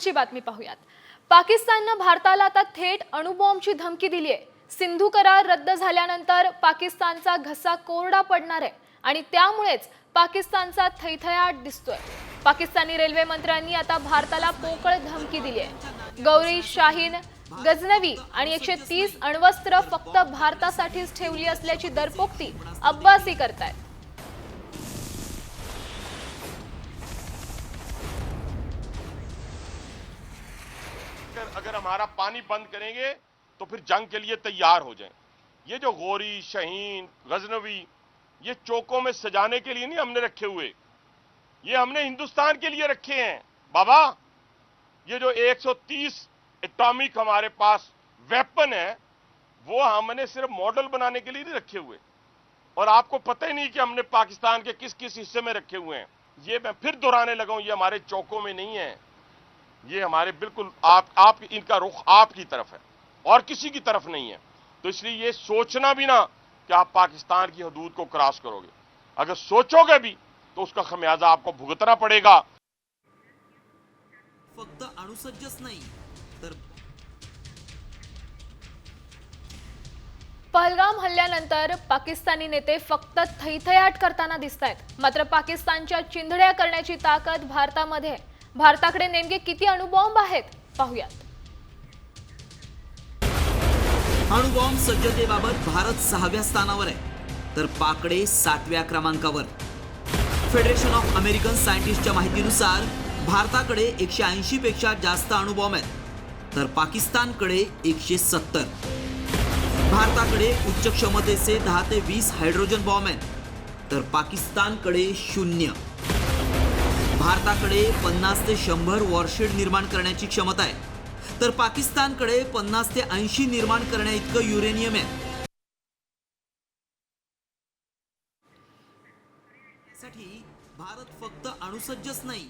पुढची बातमी पाहूयात. पाकिस्ताननं भारताला आता थेट अणुबॉम्बची धमकी दिली आहे सिंधू करार रद्द झाल्यानंतर पाकिस्तानचा घसा कोरडा पडणार आहे आणि त्यामुळेच पाकिस्तानचा थैथयाट दिसतोय. पाकिस्तानी रेल्वे मंत्र्यांनी आता भारताला पोकळ धमकी दिली आहे गौरी शाहीन गजनवी आणि एकशे तीस अण्वस्त्र फक्त भारतासाठीच ठेवली असल्याची दरपोक्ती अब्बासी करतायत. अगर हमारा पानी बंद करेंगे तो फिर जंग के लिए तैयार हो जाएँ। ये जो गोरी, शहीन, गजनवी, ये चौकों में सजाने के लिए नहीं हमने रखे हुए। ये हमने हिंदुस्तान के लिए रखे हैं। बाबा, ये जो 130 एटॉमिक हमारे पास वेपन है, वो हमने सिर्फ़ मॉडल बनाने के लिए नहीं रखे हुए। और आपको पता ही नहीं कि हमने पाकिस्तान के किस किस हिस्से में रखे हुए हैं। ये मैं फिर दोहराने लगा ये हमारे चौकों में नहीं है। ये हमारे बिल्कुल आप आप इनका रुख आपकी तरफ है और किसी की तरफ नहीं है। तो इसलिए ये सोचना भी ना कि आप पाकिस्तान की हदूद को क्रॉस करोगे। अगर सोचोगे भी तो उसका खमियाजा आपको भुगतना पड़ेगा। फक्त अणुसज्जच नाही तर पहलगाम हल्ल्यानंतर पाकिस्तानी नेते फक्त थैथयाट करताना दिसत आहेत मात्र पाकिस्तानच्या चिंधड्या करण्याची ताकद भारतामध्ये आहे. भारताकडे नेमके किती अणुबॉम्ब आहेत? पाहुयात. अणुबॉम्ब सज्जतेबाबत भारत सहाव्या स्थानावर आहे. तर पाकडे सातव्या क्रमांकावर. फेडरेशन ऑफ अमेरिकन सायंटिस्टच्या माहितीनुसार भारताकडे एकशे ऐंशी पेक्षा जास्त अणुबॉम्ब आहेत. तर पाकिस्तानकडे एकशे सत्तर. भारताकडे उच्च क्षमतेचे दहा ते वीस हायड्रोजन बॉम्ब आहेत. तर पाकिस्तानकडे शून्य. भारताकडे पन्नास ते शंभर वॉरशेड निर्माण करण्याची क्षमता आहे. तर पाकिस्तानकडे पन्नास ते ऐंशी निर्माण करण्या इतकं युरेनियम आहे. साठी भारत फक्त अणुसज्जच नाही